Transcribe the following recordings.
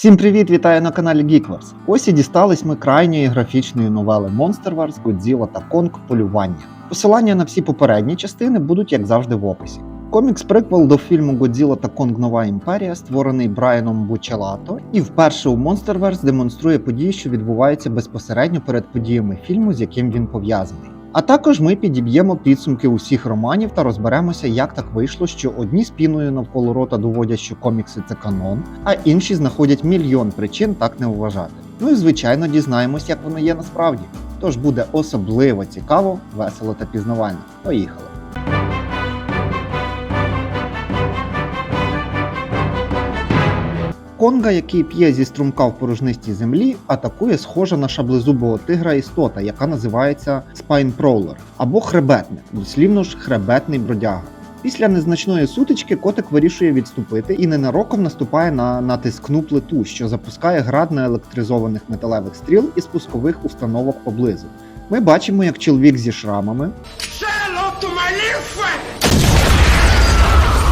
Всім привіт, вітаю на каналі Geekverse. Ось і дістались ми крайньої графічної новели Monster Wars Godzilla та Kong Полювання. Посилання на всі попередні частини будуть, як завжди, в описі. Комікс приквел до фільму Godzilla та Конг Нова Імперія, створений Брайаном Бучелато, і вперше у Monsterverse демонструє події, що відбуваються безпосередньо перед подіями фільму, з яким він пов'язаний. А також ми підіб'ємо підсумки усіх романів та розберемося, як так вийшло, що одні спіною навколо рота доводять, що комікси це канон, а інші знаходять мільйон причин так не вважати. Ну і звичайно дізнаємось, як воно є насправді. Тож буде особливо цікаво, весело та пізнавально. Поїхали! Конга, який п'є зі струмка в порожнистій землі, атакує схожа на шаблезубого тигра істота, яка називається спайнпроулер або хребетник, дослівно ж хребетний бродяга. Після незначної сутички котик вирішує відступити і ненароком наступає на натискну плиту, що запускає град неелектризованих металевих стріл і спускових установок поблизу. Ми бачимо, як чоловік зі шрамами,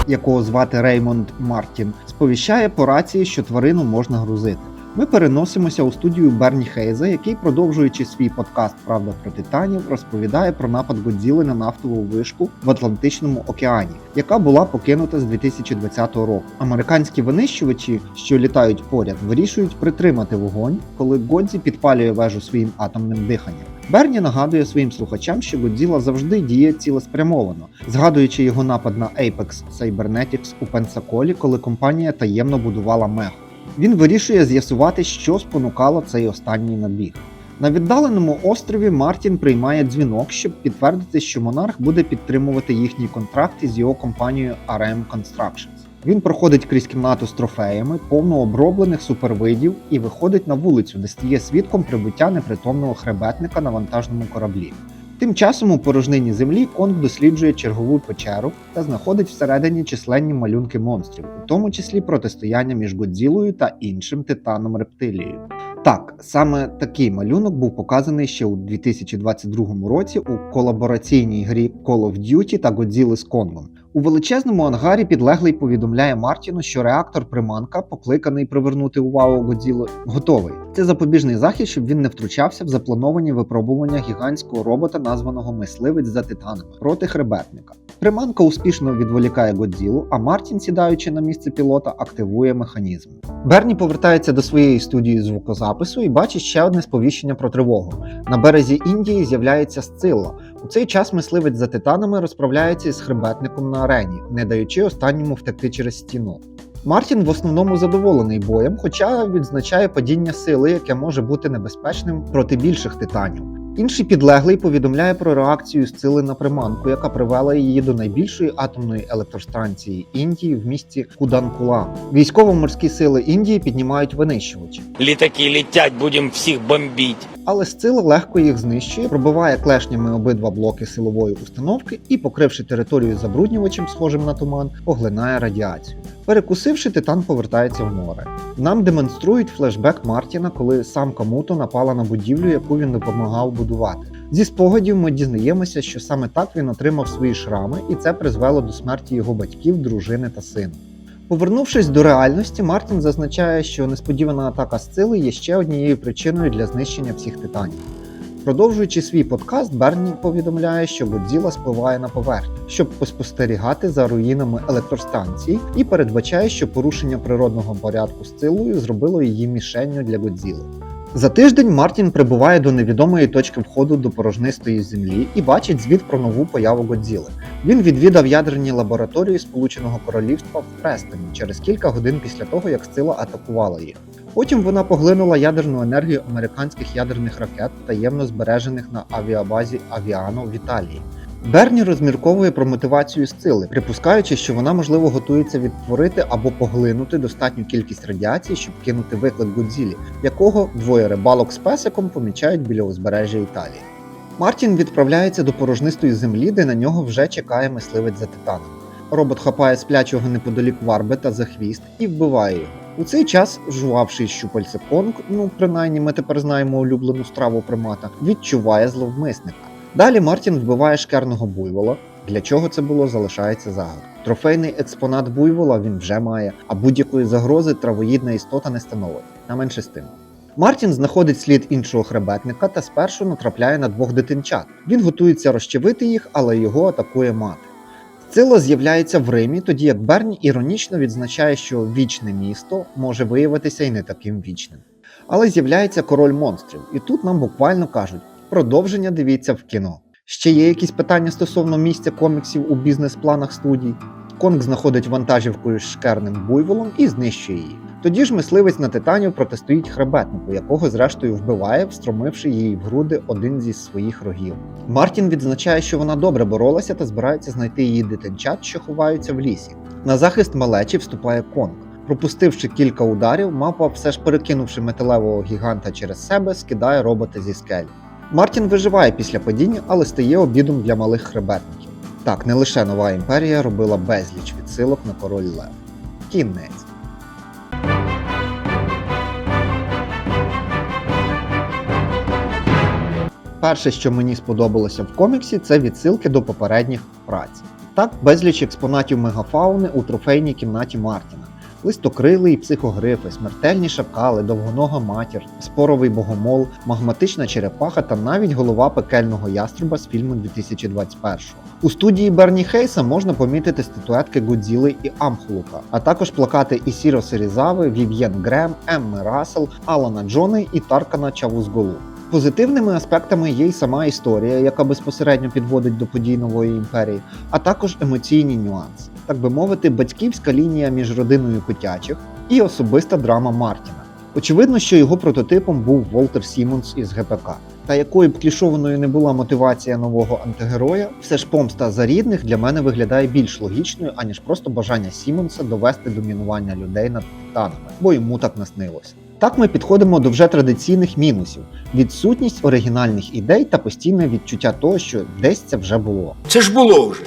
якого звати Реймонд Мартін, сповіщає по рації, що тварину можна грузити. Ми переносимося у студію Берні Хейза, який, продовжуючи свій подкаст Правда про титанів, розповідає про напад Годзіли на нафтову вишку в Атлантичному океані, яка була покинута з 2020 року. Американські винищувачі, що літають поряд, вирішують притримати вогонь, коли Годзі підпалює вежу своїм атомним диханням. Берні нагадує своїм слухачам, що Годзіла завжди діє цілеспрямовано, згадуючи його напад на Apex Cybernetics у Пенсаколі, коли компанія таємно будувала меху. Він вирішує з'ясувати, що спонукало цей останній набіг. На віддаленому острові Мартін приймає дзвінок, щоб підтвердити, що монарх буде підтримувати їхній контракт із його компанією RM Constructions. Він проходить крізь кімнату з трофеями, повно оброблених супервидів, і виходить на вулицю, де стає свідком прибуття непритомного хребетника на вантажному кораблі. Тим часом у порожнині землі Конг досліджує чергову печеру та знаходить всередині численні малюнки монстрів, у тому числі протистояння між Годзілою та іншим титаном рептилією. Так, саме такий малюнок був показаний ще у 2022 році у колабораційній грі Call of Duty та Godzilla з Конгом. У величезному ангарі підлеглий повідомляє Мартіну, що реактор приманка, покликаний привернути увагу Годзіли, готовий. Це запобіжний захід, щоб він не втручався в заплановані випробування гігантського робота, названого мисливець за титанами проти хребетника. Приманка успішно відволікає Годзілу, а Мартін, сідаючи на місце пілота, активує механізм. Берні повертається до своєї студії звукозапису і бачить ще одне сповіщення про тривогу. На березі Індії з'являється Сцилла. У цей час мисливець за титанами розправляється із хребетником на арені, не даючи останньому втекти через стіну. Мартін в основному задоволений боєм, хоча відзначає падіння сили, яке може бути небезпечним проти більших титанів. Інший підлеглий повідомляє про реакцію Сцили на приманку, яка привела її до найбільшої атомної електростанції Індії в місті Куданкула. Військово-морські сили Індії піднімають винищувачі. Літаки летять, будемо всіх бомбити. Але Сцила легко їх знищує, пробиває клешнями обидва блоки силової установки і, покривши територію забруднювачем, схожим на туман, поглинає радіацію. Перекусивши, титан повертається в море. Нам демонструють флешбек Мартіна, коли сам Камуто напала на будівлю, яку він допомагав будувати. Зі спогадів ми дізнаємося, що саме так він отримав свої шрами, і це призвело до смерті його батьків, дружини та сина. Повернувшись до реальності, Мартін зазначає, що несподівана атака Сцили є ще однією причиною для знищення всіх титанів. Продовжуючи свій подкаст, Берні повідомляє, що Годзіла спливає на поверхню, щоб поспостерігати за руїнами електростанцій, і передбачає, що порушення природного порядку з цилою зробило її мішенню для Годзіли. За тиждень Мартін прибуває до невідомої точки входу до порожнистої землі і бачить звіт про нову появу Годзіли. Він відвідав ядерні лабораторії Сполученого Королівства в Престоні через кілька годин після того, як Сцила атакувала їх. Потім вона поглинула ядерну енергію американських ядерних ракет, таємно збережених на авіабазі Авіано в Італії. Берні розмірковує про мотивацію Сцили, припускаючи, що вона можливо готується відтворити або поглинути достатню кількість радіації, щоб кинути виклик Годзілі, якого двоє рибалок з песиком помічають біля узбережжя Італії. Мартін відправляється до порожнистої землі, де на нього вже чекає мисливець за титаном. Робот хапає сплячого неподалік Варбета за хвіст і вбиває його. У цей час жувавший щупальце Конг, ну принаймні ми тепер знаємо улюблену страву примата, відчуває зловмисника. Далі Мартін вбиває шкерного буйвола, Для чого це було, залишається загадкою. Трофейний експонат буйвола він вже має, а будь-якої загрози травоїдна істота не становить. На менше з тим. Мартін знаходить слід іншого хребетника та спершу натрапляє на двох дитинчат. Він готується розчавити їх, але його атакує мати. Сцила з'являється в Римі, тоді як Берні іронічно відзначає, що вічне місто може виявитися і не таким вічним. Але з'являється король монстрів, і тут нам буквально кажуть: продовження дивіться в кіно. Ще є якісь питання стосовно місця коміксів у бізнес-планах студій. Конг знаходить вантажівкою з шкерним буйволом і знищує її. Тоді ж мисливець на титанів протистоїть хребетнику, якого зрештою вбиває, встромивши їй в груди один зі своїх рогів. Мартін відзначає, що вона добре боролася та збирається знайти її дитинчат, що ховаються в лісі. На захист малечі вступає Конг. Пропустивши кілька ударів, мапа, все ж перекинувши металевого гіганта через себе, скидає робота зі скелі. Мартін виживає після падіння, але стає обідом для малих хребетників. Так, не лише нова імперія робила безліч відсилок на король Лев. Кінець. Перше, що мені сподобалося в коміксі, це відсилки до попередніх праць. Так, безліч експонатів мегафауни у трофейній кімнаті Мартіна. Листокрилий психогрифи, смертельні шакали, довгонога матір, споровий богомол, магматична черепаха та навіть голова пекельного яструба з фільму 2021. У студії Берні Хейса можна помітити статуетки Годзіли і Амхулука, а також плакати Ісіро Серізави, Вів'єн Грем, Емми Рассел, Алана Джони і Таркана Чавузголу. Позитивними аспектами є й сама історія, яка безпосередньо підводить до подій нової імперії, а також емоційні нюанси, так би мовити, батьківська лінія між родиною котячих і особиста драма Мартіна. Очевидно, що його прототипом був Волтер Сімонс із ГПК. Та якою б клішованою не була мотивація нового антигероя, все ж помста за рідних для мене виглядає більш логічною, аніж просто бажання Сімонса довести домінування людей над титанами, бо йому так наснилося. Так ми підходимо до вже традиційних мінусів: відсутність оригінальних ідей та постійне відчуття того, що десь це вже було. Це ж було вже.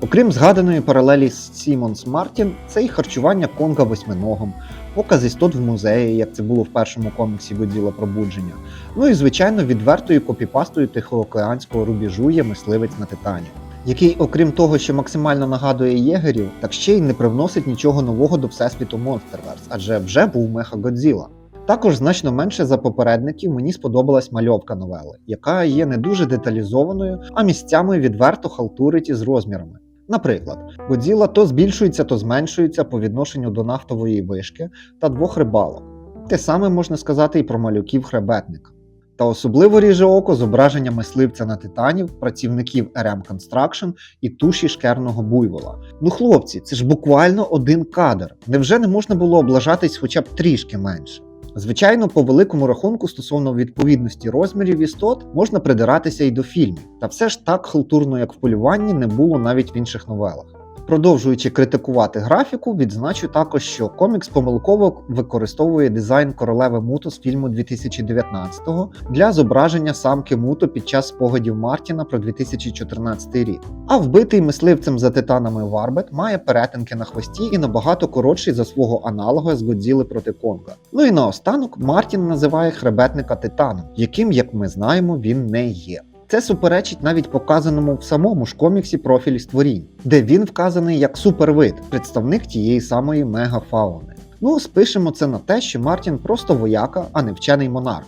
Окрім згаданої паралелі з Сімонс Мартін, це і харчування Конга восьминогом, показ істот в музеї, як це було в першому коміксі Годзіла Пробудження. Ну і звичайно відвертою копіпастою тихоокеанського рубіжу є мисливець на титані. Який, окрім того, що максимально нагадує єгерів, так ще й не привносить нічого нового до всесвіту Monsterverse, адже вже був Меха Годзіла. Також значно менше за попередників мені сподобалась мальовка новели, яка є не дуже деталізованою, а місцями відверто халтурить із розмірами. Наприклад, Годзіла то збільшується, то зменшується по відношенню до нафтової вишки та двох рибалок. Те саме можна сказати і про малюків хребетника. Та особливо ріже око зображення мисливця на титанів, працівників RM Construction і туші шкерного буйвола. Ну хлопці, це ж буквально один кадр. Невже не можна було облажатись хоча б трішки менше? Звичайно, по великому рахунку стосовно відповідності розмірів істот можна придиратися і до фільмів, та все ж так халтурно, як в полюванні, не було навіть в інших новелах. Продовжуючи критикувати графіку, відзначу також, що комікс помилково використовує дизайн королеви Муто з фільму 2019-го для зображення самки Муто під час спогадів Мартіна про 2014 рік. А вбитий мисливцем за титанами Варбет має перетинки на хвості і набагато коротший за свого аналога з Годзіли проти Конга. Ну і наостанок Мартін називає хребетника титаном, яким, як ми знаємо, він не є. Це суперечить навіть показаному в самому ж коміксі профілі створінь, де він вказаний як супервид, представник тієї самої мегафауни. Ну, спишемо це на те, що Мартін просто вояка, а не вчений монарх.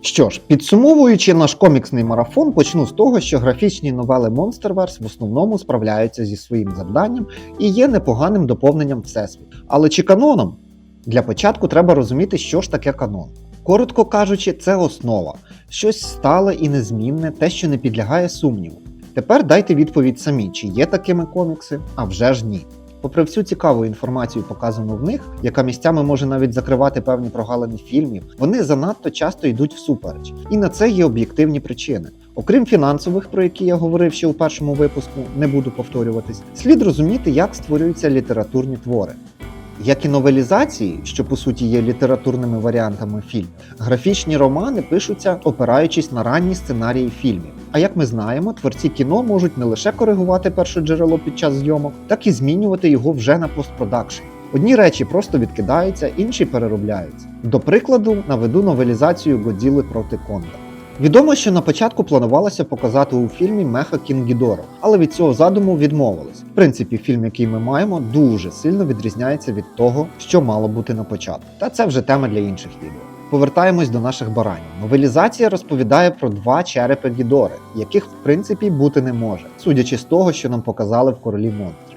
Що ж, підсумовуючи наш коміксний марафон, почну з того, що графічні новели Monsterverse в основному справляються зі своїм завданням і є непоганим доповненням всесвіту. Але чи каноном? Для початку треба розуміти, що ж таке канон. Коротко кажучи, це основа, щось стале і незмінне, те, що не підлягає сумніву. Тепер дайте відповідь самі, чи є такими комікси, а вже ж ні. Попри всю цікаву інформацію, показану в них, яка місцями може навіть закривати певні прогалини фільмів, вони занадто часто йдуть всупереч. І на це є об'єктивні причини. Окрім фінансових, про які я говорив ще у першому випуску, не буду повторюватись, слід розуміти, як створюються літературні твори. Як і новелізації, що по суті є літературними варіантами фільмів, графічні романи пишуться, опираючись на ранні сценарії фільмів. А як ми знаємо, творці кіно можуть не лише коригувати перше джерело під час зйомок, так і змінювати його вже на постпродакшн. Одні речі просто відкидаються, інші переробляються. До прикладу, наведу новелізацію Годзіли проти Конга. Відомо, що на початку планувалося показати у фільмі Меха Кінгідоро, але від цього задуму відмовились. В принципі, фільм, який ми маємо, дуже сильно відрізняється від того, що мало бути на початку. Та це вже тема для інших відео. Повертаємось до наших баранів. Новелізація розповідає про два черепи Гідори, яких в принципі бути не може, судячи з того, що нам показали в королі монстрів.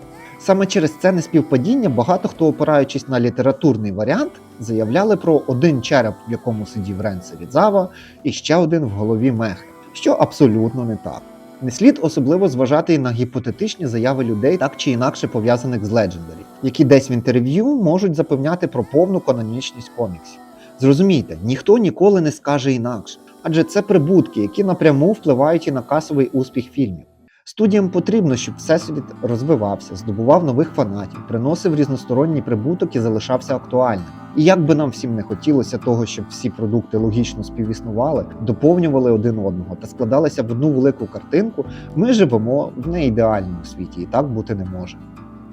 Саме через це неспівпадіння багато хто, опираючись на літературний варіант, заявляли про один череп, в якому сидів Рен Серідзава, і ще один в голові Мехи, що абсолютно не так. Не слід особливо зважати і на гіпотетичні заяви людей, так чи інакше пов'язаних з Legendary, які десь в інтерв'ю можуть запевняти про повну канонічність коміксів. Зрозумійте, ніхто ніколи не скаже інакше, адже це прибутки, які напряму впливають і на касовий успіх фільмів. Студіям потрібно, щоб всесвіт розвивався, здобував нових фанатів, приносив різносторонній прибуток і залишався актуальним. І як би нам всім не хотілося того, щоб всі продукти логічно співіснували, доповнювали один одного та складалися в одну велику картинку, ми живемо в неідеальному світі, і так бути не може.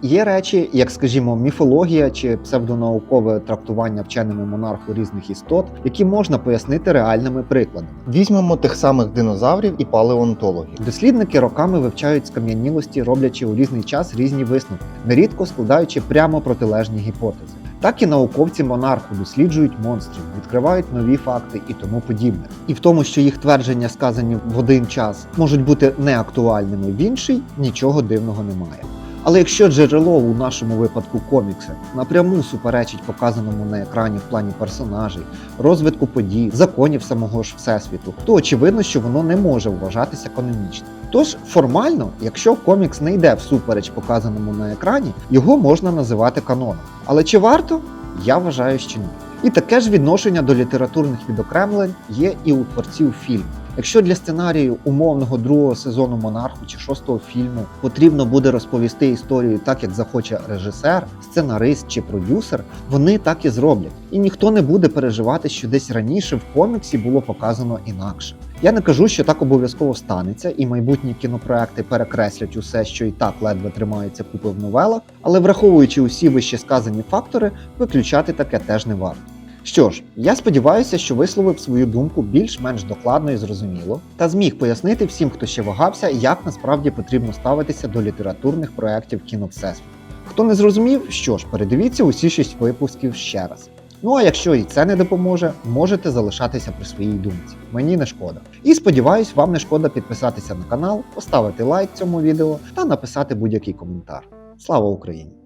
Є речі, як скажімо, міфологія чи псевдонаукове трактування вченими монарху різних істот, які можна пояснити реальними прикладами. Візьмемо тих самих динозаврів і палеонтологів. Дослідники роками вивчають скам'янілості, роблячи у різний час різні висновки, нерідко складаючи прямо протилежні гіпотези. Так і науковці монарху досліджують монстрів, відкривають нові факти і тому подібне. І в тому, що їх твердження, сказані в один час, можуть бути неактуальними в інший, нічого дивного немає. Але якщо джерело у нашому випадку комікси напряму суперечить показаному на екрані в плані персонажей, розвитку подій, законів самого ж всесвіту, то очевидно, що воно не може вважатися канонічним. Тож формально, якщо комікс не йде всупереч показаному на екрані, його можна називати каноном. Але чи варто? Я вважаю, що ні. І таке ж відношення до літературних відокремлень є і у творців фільму. Якщо для сценарію умовного другого сезону монарху чи шостого фільму потрібно буде розповісти історію так, як захоче режисер, сценарист чи продюсер, вони так і зроблять. І ніхто не буде переживати, що десь раніше в коміксі було показано інакше. Я не кажу, що так обов'язково станеться, і майбутні кінопроекти перекреслять усе, що і так ледве тримається купи в новелах, але враховуючи усі вище сказані фактори, виключати таке теж не варто. Що ж, я сподіваюся, що висловив свою думку більш-менш докладно і зрозуміло, та зміг пояснити всім, хто ще вагався, як насправді потрібно ставитися до літературних проєктів кіно Всесвіт. Хто не зрозумів, що ж, передивіться усі шість випусків ще раз. Ну а якщо і це не допоможе, можете залишатися при своїй думці. Мені не шкода. І сподіваюсь, вам не шкода підписатися на канал, поставити лайк цьому відео та написати будь-який коментар. Слава Україні!